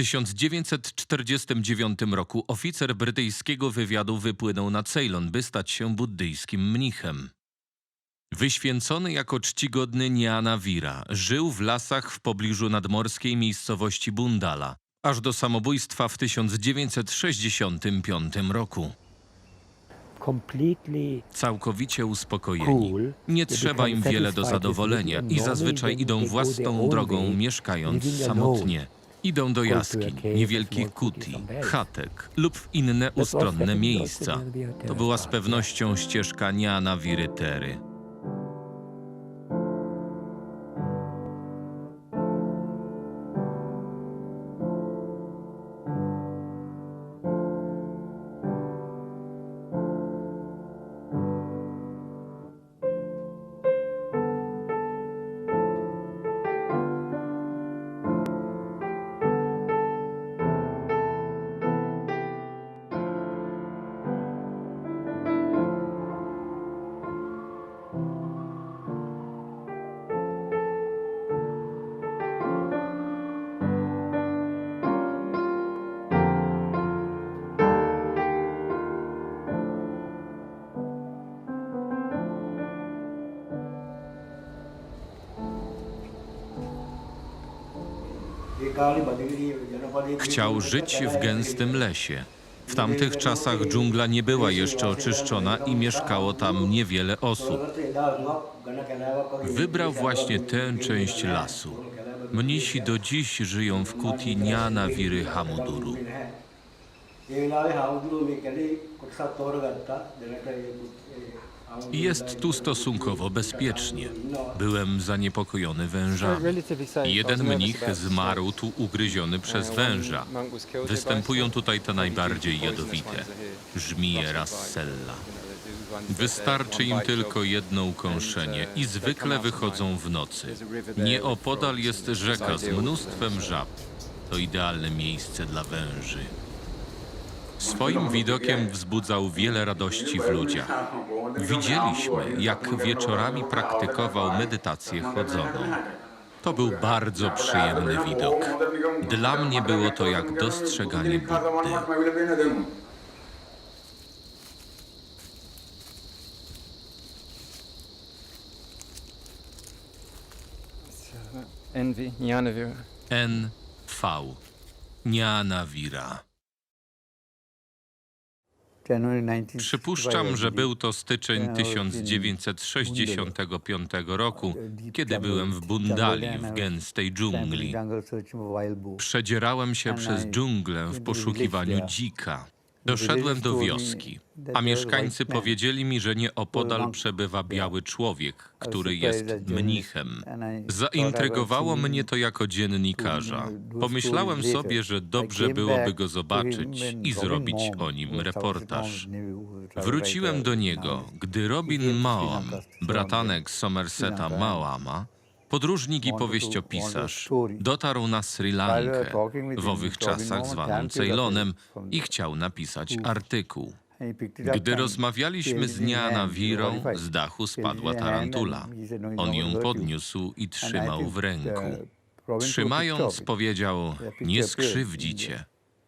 1949 roku oficer brytyjskiego wywiadu wypłynął na Ceylon, by stać się buddyjskim mnichem. Wyświęcony jako czcigodny Niana Vira, żył w lasach w pobliżu nadmorskiej miejscowości Bundala, aż do samobójstwa w 1965 roku. Całkowicie uspokojeni. Nie trzeba im wiele do zadowolenia i zazwyczaj idą własną drogą, mieszkając samotnie. Idą do jaskiń, niewielkich kuti, chatek lub w inne ustronne miejsca. the To była z pewnością ścieżka Niana Virytery. Chciał żyć w gęstym lesie. W tamtych czasach dżungla nie była jeszcze oczyszczona i mieszkało tam niewiele osób. Wybrał właśnie tę część lasu. Mnisi do dziś żyją w kuti Niana Viry Hamuduru. I jest tu stosunkowo bezpiecznie. Byłem zaniepokojony wężami. Jeden mnich zmarł tu ugryziony przez węża. Występują tutaj te najbardziej jadowite. Żmije Rassella. Wystarczy im tylko jedno ukąszenie i zwykle wychodzą w nocy. Nieopodal jest rzeka z mnóstwem żab. To idealne miejsce dla węży. Swoim widokiem wzbudzał wiele radości w ludziach. Widzieliśmy, jak wieczorami praktykował medytację chodzoną. To był bardzo przyjemny widok. Dla mnie było to jak dostrzeganie Buddy. Envy, Nyanavira. N.V. Nianavira. Przypuszczam, że był to styczeń 1965 roku, kiedy byłem w Bundali, w gęstej dżungli. Przedzierałem się przez dżunglę w poszukiwaniu dzika. Doszedłem do wioski, a mieszkańcy powiedzieli mi, że nieopodal przebywa biały człowiek, który jest mnichem. Zaintrygowało mnie to jako dziennikarza. Pomyślałem sobie, że dobrze byłoby go zobaczyć i zrobić o nim reportaż. Wróciłem do niego, gdy Robin Małam, bratanek Somerseta Małama, podróżnik i powieściopisarz, dotarł na Sri Lankę, w owych czasach zwaną Ceylonem, i chciał napisać artykuł. Gdy rozmawialiśmy z Niana Wirą, z dachu spadła tarantula. On ją podniósł i trzymał w ręku. Trzymając, powiedział: Nie skrzywdzicie.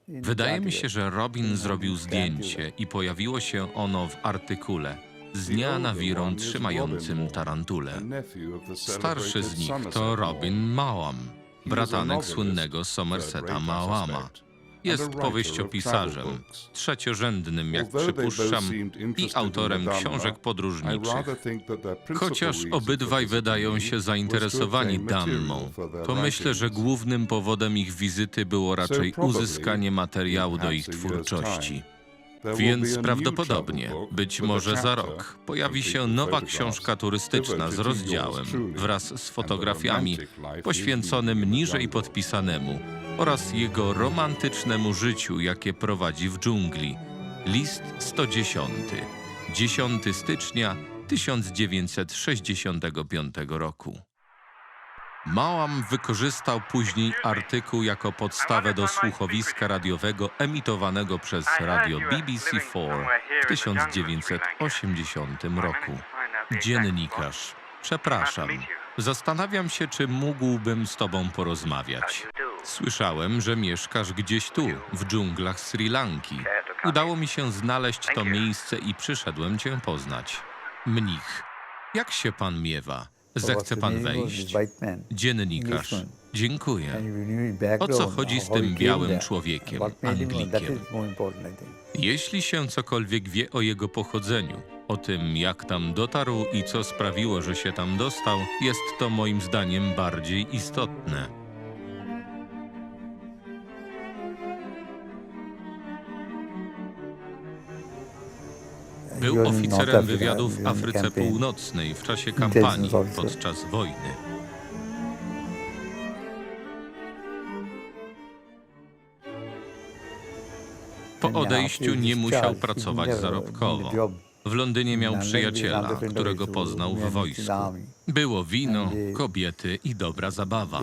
Wydaje mi się, że Robin zrobił zdjęcie i pojawiło się ono w artykule z Niana Wirą trzymającym tarantulę. Starszy z nich to Robin Małam, bratanek słynnego Somerseta Małama. Jest powieściopisarzem, trzeciorzędnym, jak przypuszczam, i autorem książek podróżniczych. Chociaż obydwaj wydają się zainteresowani dammą, to myślę, że głównym powodem ich wizyty było raczej uzyskanie materiału do ich twórczości. Więc prawdopodobnie, być może za rok, pojawi się nowa książka turystyczna z rozdziałem wraz z fotografiami poświęconym niżej podpisanemu oraz jego romantycznemu życiu, jakie prowadzi w dżungli. List 110. 10 stycznia 1965 roku. Małam wykorzystał później artykuł jako podstawę do słuchowiska radiowego emitowanego przez radio BBC4 w 1980 roku. Dziennikarz, przepraszam. Zastanawiam się, czy mógłbym z tobą porozmawiać. Słyszałem, że mieszkasz gdzieś tu, w dżunglach Sri Lanki. Udało mi się znaleźć to miejsce i przyszedłem cię poznać. Mnich, jak się pan miewa? Zechce pan wejść? Dziennikarz, dziękuję. O co chodzi z tym białym człowiekiem, Anglikiem? Jeśli się cokolwiek wie o jego pochodzeniu, o tym jak tam dotarł i co sprawiło, że się tam dostał, jest to moim zdaniem bardziej istotne. Był oficerem wywiadu w Afryce Północnej w czasie kampanii podczas wojny. Po odejściu nie musiał pracować zarobkowo. W Londynie miał przyjaciela, którego poznał w wojsku. Było wino, kobiety i dobra zabawa.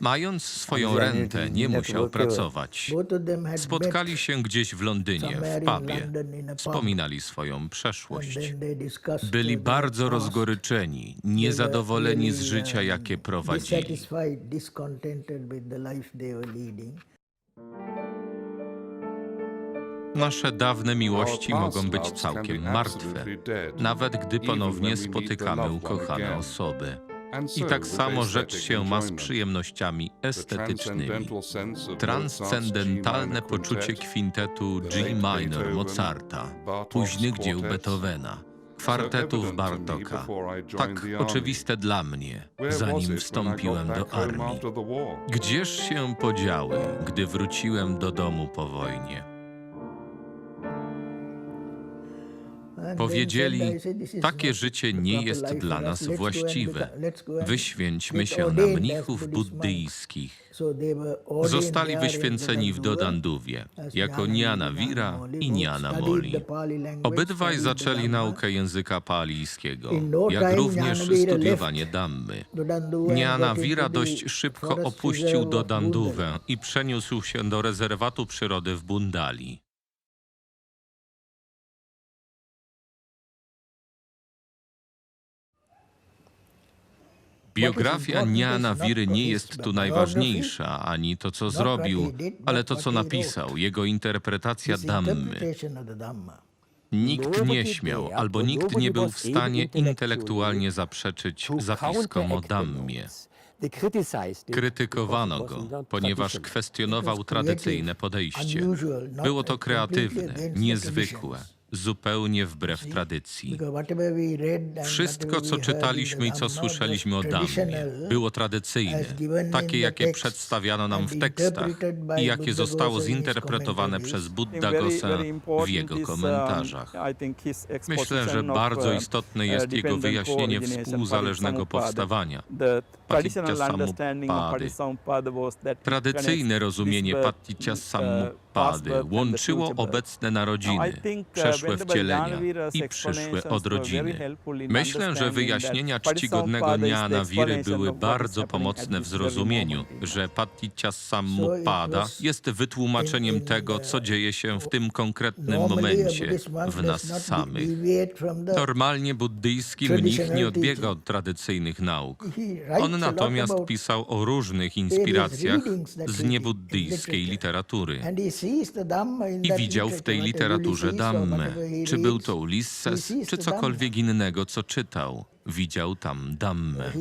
Mając swoją rentę, nie musiał pracować. Spotkali się gdzieś w Londynie, w pubie. Wspominali swoją przeszłość. Byli bardzo rozgoryczeni, niezadowoleni z życia, jakie prowadzili. Nasze dawne miłości mogą być całkiem martwe, nawet gdy ponownie spotykamy ukochane osoby. I tak samo rzecz się ma z przyjemnościami estetycznymi. Transcendentalne poczucie kwintetu G minor Mozarta, późnych dzieł Beethovena, kwartetów Bartoka. Tak oczywiste dla mnie, zanim wstąpiłem do armii. Gdzież się podziały, gdy wróciłem do domu po wojnie? Powiedzieli, takie życie nie jest dla nas właściwe. Wyświęćmy się na mnichów buddyjskich. Zostali wyświęceni w Dodandówie, jako Niana Vira i Niana Moli. Obydwaj zaczęli naukę języka palijskiego, jak również studiowanie Dammy. Niana Vira dość szybko opuścił Dodanduwę i przeniósł się do rezerwatu przyrody w Bundali. Biografia Niana Wiry nie jest tu najważniejsza, ani to, co zrobił, ale to, co napisał, jego interpretacja Dammy. Nikt nie śmiał, albo nikt nie był w stanie intelektualnie zaprzeczyć zapiskom o Dammie. Krytykowano go, ponieważ kwestionował tradycyjne podejście. Było to kreatywne, niezwykłe zupełnie wbrew tradycji. Wszystko, co czytaliśmy i co słyszeliśmy o Dammie, było tradycyjne, takie, jakie przedstawiano nam w tekstach i jakie zostało zinterpretowane przez Buddha Gosę w jego komentarzach. Myślę, że bardzo istotne jest jego wyjaśnienie współzależnego powstawania. Patitya Samupady. Tradycyjne rozumienie Patitya Samupady łączyło obecne narodziny, przeszłe wcielenia i przyszłe odrodziny. Myślę, że wyjaśnienia czcigodnego Dnia Wiry były bardzo pomocne w zrozumieniu, że Patitya Samuppada jest wytłumaczeniem tego, co dzieje się w tym konkretnym momencie w nas samych. Normalnie buddyjski mnich nie odbiega od tradycyjnych nauk. On natomiast pisał o różnych inspiracjach z niebuddyjskiej literatury i widział w tej literaturze Dammę. Czy był to Ulisses, czy cokolwiek innego, co czytał. Widział tam Dammę.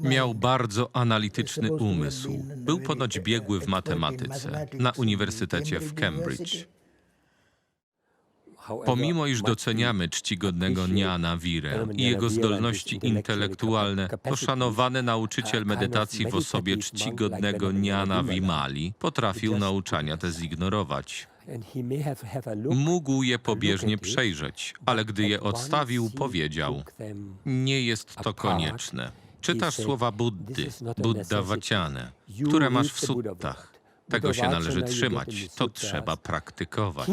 Miał bardzo analityczny umysł. Był ponoć biegły w matematyce na Uniwersytecie w Cambridge. Pomimo iż doceniamy czcigodnego Niana Wirę i jego zdolności intelektualne, to szanowany nauczyciel medytacji w osobie czcigodnego Niana Vimali potrafił nauczania te zignorować. Mógł je pobieżnie przejrzeć, ale gdy je odstawił, powiedział: Nie jest to konieczne. Czytasz słowa Buddy, Buddha Waciane, które masz w suttach. Tego się należy trzymać, to trzeba praktykować.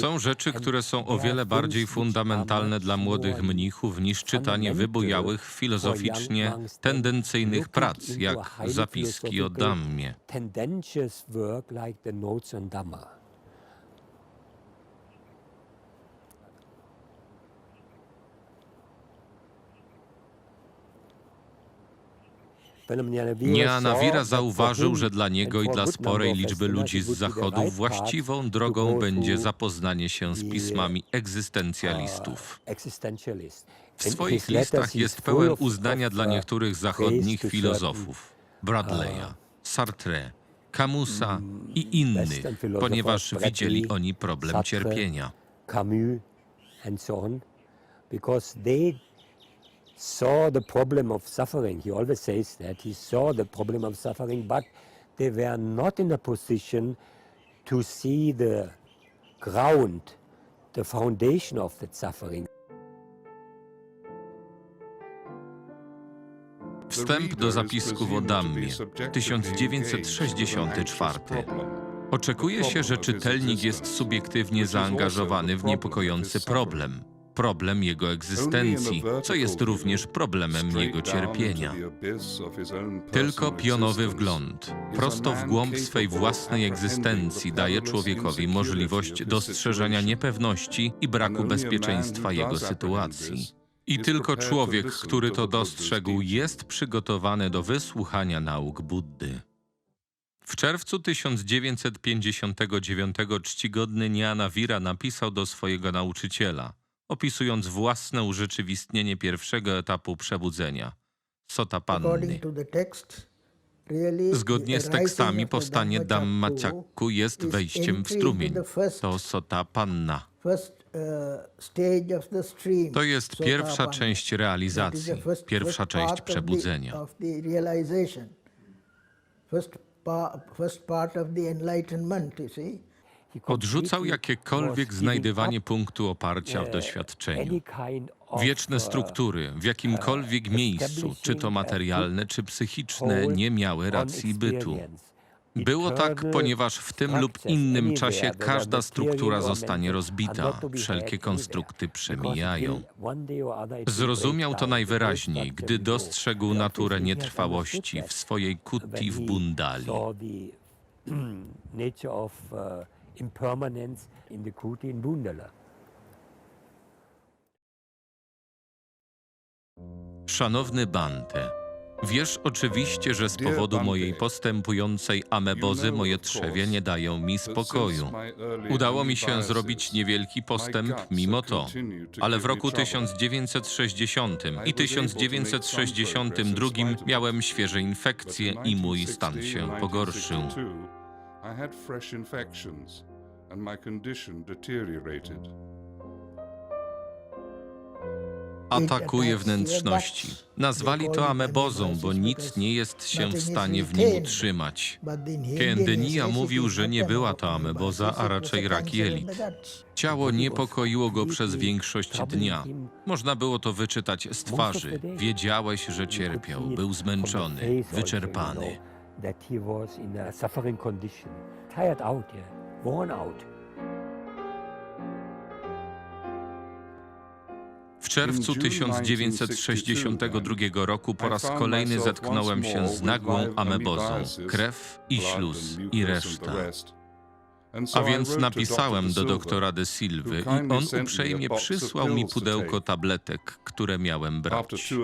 Są rzeczy, które są o wiele bardziej fundamentalne dla młodych mnichów niż czytanie wybujałych filozoficznie tendencyjnych prac, jak zapiski o Dammie. Nianawira zauważył, że dla niego i dla sporej liczby ludzi z Zachodu właściwą drogą będzie zapoznanie się z pismami egzystencjalistów. W swoich listach jest pełen uznania dla niektórych zachodnich filozofów, Bradley'a, Sartre, Camusa i innych, ponieważ widzieli oni problem cierpienia. Camus and so on, because they saw the problem of suffering. He always says that he saw the problem of suffering, but they were not in a position to see the ground, the foundation of that suffering. Wstęp do zapisków o Dammie, 1964. Oczekuje się, że czytelnik jest subiektywnie zaangażowany w niepokojący problem. Problem jego egzystencji, co jest również problemem jego cierpienia. Tylko pionowy wgląd, prosto w głąb swej własnej egzystencji daje człowiekowi możliwość dostrzeżenia niepewności i braku bezpieczeństwa jego sytuacji. I tylko człowiek, który to dostrzegł, jest przygotowany do wysłuchania nauk Buddy. W czerwcu 1959 czcigodny Nyanavira napisał do swojego nauczyciela, opisując własne urzeczywistnienie pierwszego etapu przebudzenia text, really Zgodnie z tekstami powstanie Dhammacakku jest wejściem w strumień. To Sotapanna. First uh. To jest pierwsza część realizacji, pierwsza część przebudzenia. First part of the enlightenment, you see. Odrzucał jakiekolwiek znajdywanie punktu oparcia w uh, doświadczeniu. Wieczne uh, struktury w jakimkolwiek miejscu, czy to materialne, czy psychiczne, nie miały racji bytu. Było tak, ponieważ w tym lub innym czasie każda struktura zostanie rozbita, wszelkie konstrukty przemijają. Zrozumiał to najwyraźniej, gdy dostrzegł naturę nietrwałości w swojej kuti w Bundali. impermanence in the Kuti in Bundala. Szanowny Bante, wiesz oczywiście, że z powodu mojej postępującej amebozy moje trzewie nie dają mi spokoju. Udało mi się zrobić niewielki postęp mimo to, ale w roku 1960 i 1962 miałem świeże infekcje i mój stan się pogorszył. I had fresh infections and my condition deteriorated. Atakuje wnętrzności. Nazwali to amebozą, bo nic nie jest się w stanie w nim utrzymać. Says mówił, że nie była to ameboza, a raczej rak jelit. Ciało niepokoiło go przez większość dnia. Można było to wyczytać z twarzy. Wiedziałeś, że cierpiał, był zmęczony, wyczerpany. That he was in a suffering condition, tired out, yeah, worn out. W czerwcu 1962 roku po raz kolejny zetknąłem się z nagłą amebozą. Krew i śluz i reszta. A więc napisałem do doktora de Silwy i on uprzejmie przysłał mi pudełko tabletek, które miałem brać.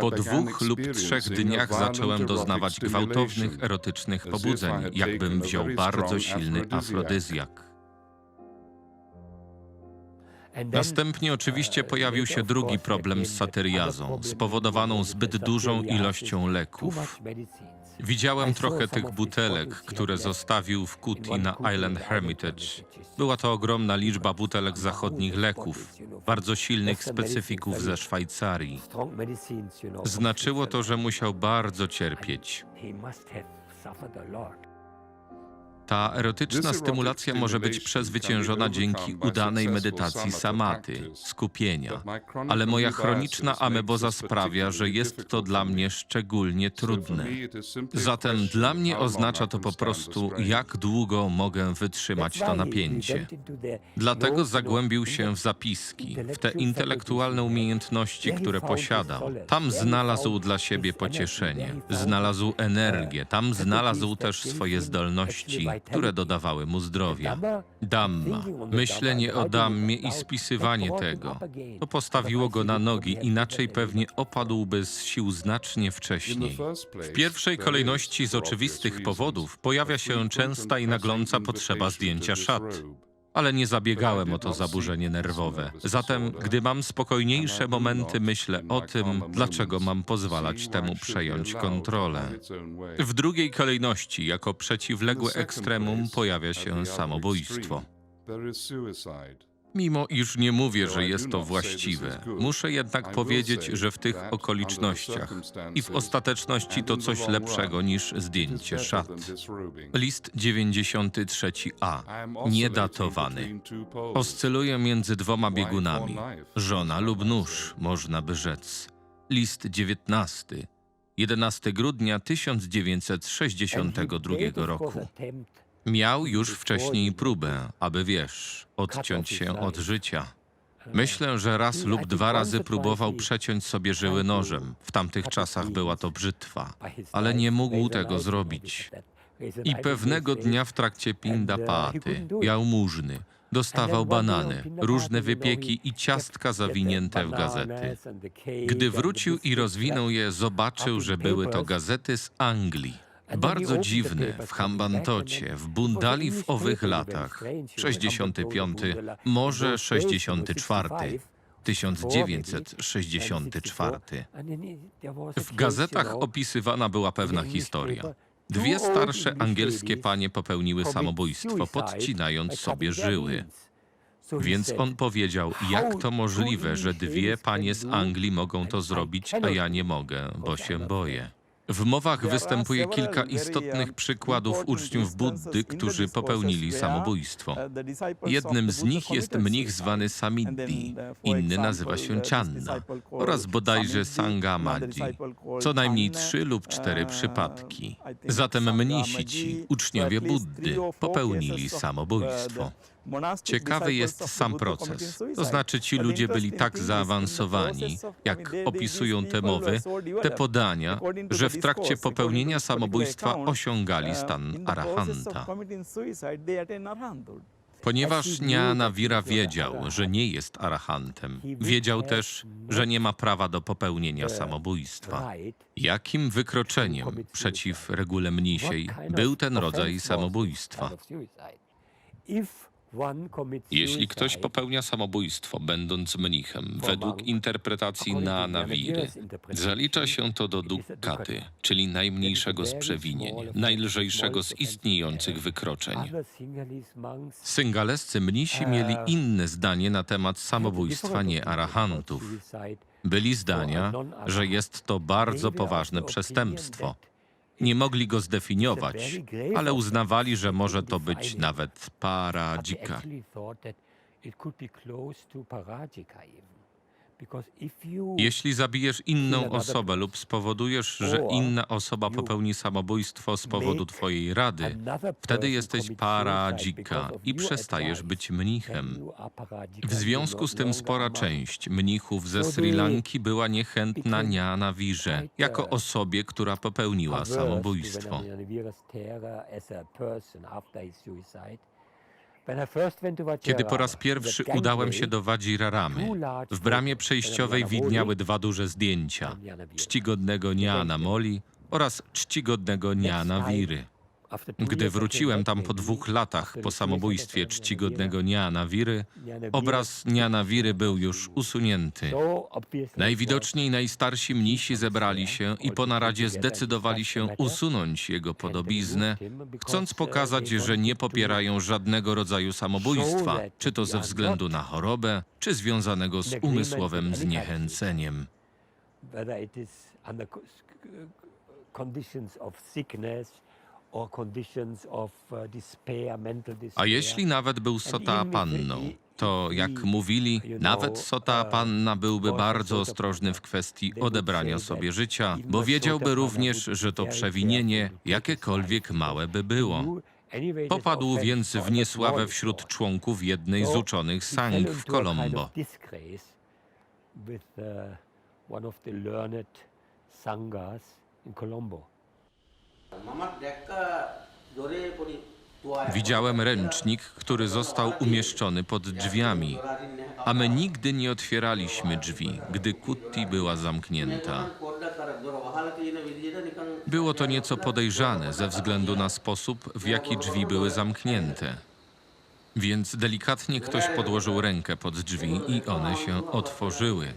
Po dwóch lub trzech dniach zacząłem doznawać gwałtownych, erotycznych pobudzeń, jakbym wziął bardzo silny afrodyzjak. Następnie oczywiście pojawił się drugi problem z satyriazą, spowodowaną zbyt dużą ilością leków. Widziałem trochę tych butelek, które zostawił w Kuti na Island Hermitage. Była to ogromna liczba butelek zachodnich leków, bardzo silnych specyfików ze Szwajcarii. Znaczyło to, że musiał bardzo cierpieć. Ta erotyczna stymulacja może być przezwyciężona dzięki udanej medytacji samaty, skupienia. Ale moja chroniczna ameboza sprawia, że jest to dla mnie szczególnie trudne. Zatem dla mnie oznacza to po prostu, jak długo mogę wytrzymać to napięcie. Dlatego zagłębił się w zapiski, w te intelektualne umiejętności, które posiadał. Tam znalazł dla siebie pocieszenie, znalazł energię, tam znalazł też swoje zdolności które dodawały mu zdrowia. Damma, myślenie o dammie i spisywanie tego, to postawiło go na nogi, inaczej pewnie opadłby z sił znacznie wcześniej. W pierwszej kolejności z oczywistych powodów pojawia się częsta i nagląca potrzeba zdjęcia szat. Ale nie zabiegałem o to zaburzenie nerwowe. Zatem, gdy mam spokojniejsze momenty, myślę o tym, dlaczego mam pozwalać temu przejąć kontrolę. W drugiej kolejności, jako przeciwległe ekstremum, pojawia się samobójstwo. Mimo iż nie mówię, że jest to właściwe, muszę jednak powiedzieć, że w tych okolicznościach i w ostateczności to coś lepszego niż zdjęcie szat. List 93a, niedatowany. Oscyluje między dwoma biegunami. Żona lub nóż, można by rzec. List 19. 11 grudnia 1962 roku. Miał już wcześniej próbę, aby wiesz, odciąć się od życia. Myślę, że raz lub dwa razy próbował przeciąć sobie żyły nożem. W tamtych czasach była to brzytwa, ale nie mógł tego zrobić. I pewnego dnia w trakcie pindapaty, jałmużny, dostawał banany, różne wypieki i ciastka zawinięte w gazety. Gdy wrócił i rozwinął je, zobaczył, że były to gazety z Anglii. Bardzo dziwne, w Hambantocie, w Bundali w owych latach, 65, może 64, 1964. W gazetach opisywana była pewna historia. Dwie starsze angielskie panie popełniły samobójstwo, podcinając sobie żyły. Więc on powiedział, jak to możliwe, że dwie panie z Anglii mogą to zrobić, a ja nie mogę, bo się boję. W mowach występuje kilka istotnych przykładów uczniów Buddy, którzy popełnili samobójstwo. Jednym z nich jest mnich zwany Samiddi, inny nazywa się Channa oraz bodajże Sangamadji. Co najmniej trzy lub cztery przypadki. Zatem mnisi ci, uczniowie Buddy, popełnili samobójstwo. Ciekawy jest sam proces. To znaczy ci ludzie byli tak zaawansowani, jak opisują te mowy, te podania, że w trakcie popełnienia samobójstwa osiągali stan arahanta. Ponieważ Nyanavira wiedział, że nie jest arahantem, wiedział też, że nie ma prawa do popełnienia samobójstwa. Jakim wykroczeniem przeciw regule mnisiej był ten rodzaj samobójstwa? Jeśli ktoś popełnia samobójstwo, będąc mnichem, według interpretacji Naanawiry, zalicza się to do dukkaty, czyli najmniejszego z przewinień, najlżejszego z istniejących wykroczeń. Syngalescy mnisi mieli inne zdanie na temat samobójstwa niearahantów. Byli zdania, że jest to bardzo poważne przestępstwo. Nie mogli go zdefiniować, ale uznawali, że może to być nawet paradzika. Jeśli zabijesz inną osobę lub spowodujesz, że inna osoba popełni samobójstwo z powodu twojej rady, wtedy jesteś paradzika i przestajesz być mnichem. W związku z tym spora część mnichów ze Sri Lanki była niechętna Niana Wirze jako osobie, która popełniła samobójstwo. Kiedy po raz pierwszy udałem się do Wadziraramy, w bramie przejściowej widniały dwa duże zdjęcia. Czcigodnego Niana Moli. Oraz czcigodnego Niana Wiry. Gdy wróciłem tam po dwóch latach po samobójstwie czcigodnego Niana Wiry, obraz Niana Wiry był już usunięty. Najwidoczniej najstarsi mnisi zebrali się i po naradzie zdecydowali się usunąć jego podobiznę, chcąc pokazać, że nie popierają żadnego rodzaju samobójstwa, czy to ze względu na chorobę, czy związanego z umysłowym zniechęceniem. conditions of sickness A jeśli nawet był Sota Panną, to jak mówili, nawet Sota Panna byłby bardzo ostrożny w kwestii odebrania sobie życia, bo wiedziałby również, że to przewinienie, jakiekolwiek małe by było. Popadł więc w niesławę wśród członków jednej z uczonych sang w Colombo. With uh, one of the learned sanghas in Colombo. Widziałem ręcznik, który został umieszczony pod drzwiami, a my nigdy nie otwieraliśmy drzwi, gdy Kutti była zamknięta. Było to nieco podejrzane ze względu na sposób, w jaki drzwi były zamknięte. Więc delikatnie ktoś podłożył rękę pod drzwi i one się otworzyły.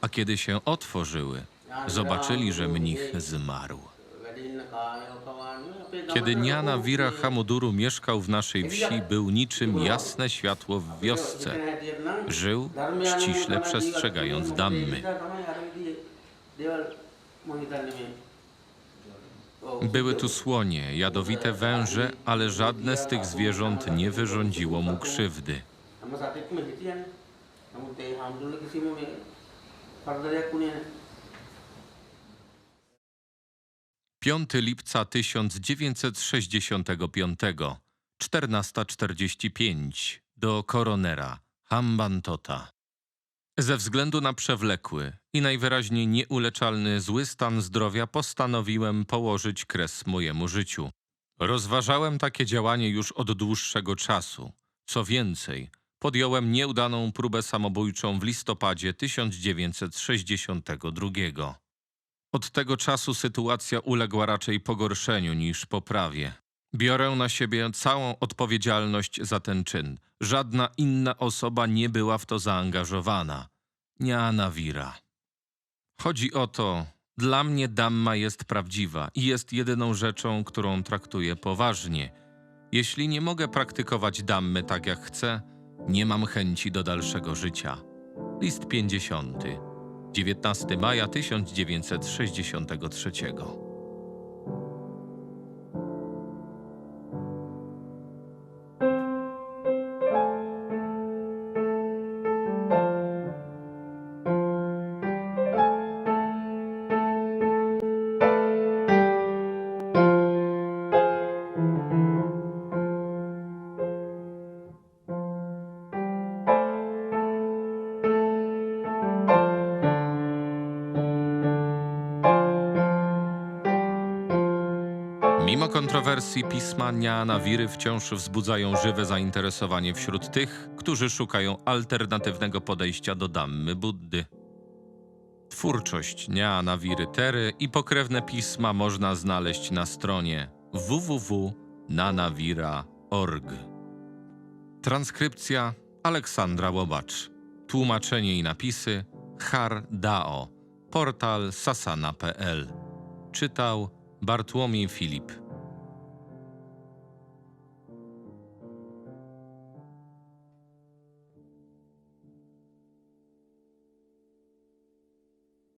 A kiedy się otworzyły, zobaczyli, że mnich zmarł. Kiedy Niana Wira Hamuduru mieszkał w naszej wsi, był niczym jasne światło w wiosce. Żył ściśle przestrzegając dammy. Były tu słonie, jadowite węże, ale żadne z tych zwierząt nie wyrządziło mu krzywdy. 5 lipca 1965, 14.45, do koronera Hambantota. Ze względu na przewlekły i najwyraźniej nieuleczalny zły stan zdrowia postanowiłem położyć kres mojemu życiu. Rozważałem takie działanie już od dłuższego czasu. Co więcej, podjąłem nieudaną próbę samobójczą w listopadzie 1962. Od tego czasu sytuacja uległa raczej pogorszeniu niż poprawie. Biorę na siebie całą odpowiedzialność za ten czyn. Żadna inna osoba nie była w to zaangażowana. Niana Wira. Chodzi o to, dla mnie Damma jest prawdziwa i jest jedyną rzeczą, którą traktuję poważnie. Jeśli nie mogę praktykować Dammy tak jak chcę, nie mam chęci do dalszego życia. List 50. 19 maja 1963. Mimo kontrowersji pisma Niana Wiry wciąż wzbudzają żywe zainteresowanie wśród tych, którzy szukają alternatywnego podejścia do Dammy Buddy. Twórczość Niana Wiry Tery i pokrewne pisma można znaleźć na stronie www.nanawira.org. Transkrypcja Aleksandra Łobacz. Tłumaczenie i napisy Har Dao. Portal sasana.pl. Czytał Bartłomiej Filip.